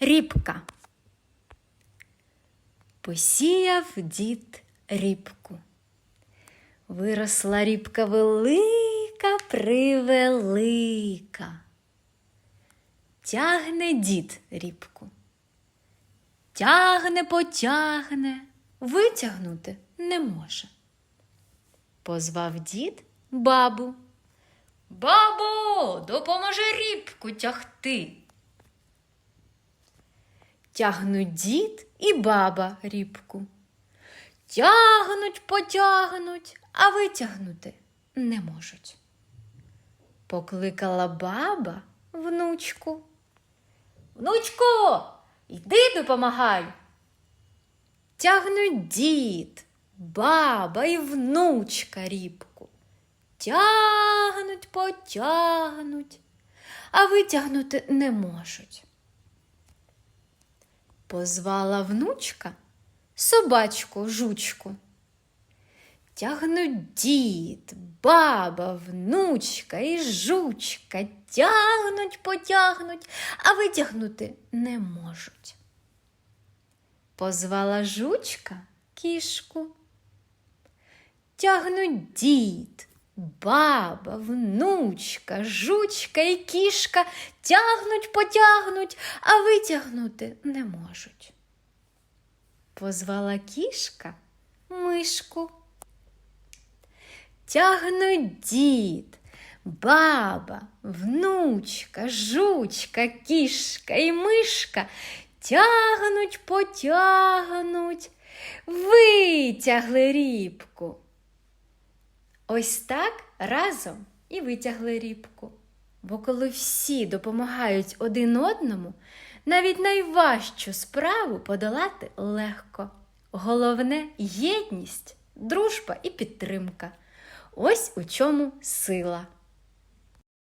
Рібка. Посіяв дід рібку. Виросла рібка велика, привелика. Тягне дід рібку. Тягне, потягне, витягнути не може. Позвав дід бабу. Бабо, допоможи рібку тягти. Тягнуть дід і баба рібку. Тягнуть, потягнуть, а витягнути не можуть. Покликала баба внучку. Внучко, йди допомагай. Тягнуть дід, баба і внучка рібку. Тягнуть, потягнуть, а витягнути не можуть. Позвала внучка собачку жучку. Тягнуть дід, баба, внучка і жучка, тягнуть, потягнуть, а витягнути не можуть. Позвала жучка кішку. Тягнуть дід, баба, внучка, жучка і кішка, тягнуть, потягнуть, а витягнути не можуть. Позвала кішка мишку. Тягнуть дід, баба, внучка, жучка, кішка і мишка, тягнуть, потягнуть, витягли рібку. Ось так разом і витягли рібку. Бо коли всі допомагають один одному, навіть найважчу справу подолати легко. Головне єдність, дружба і підтримка. Ось у чому сила.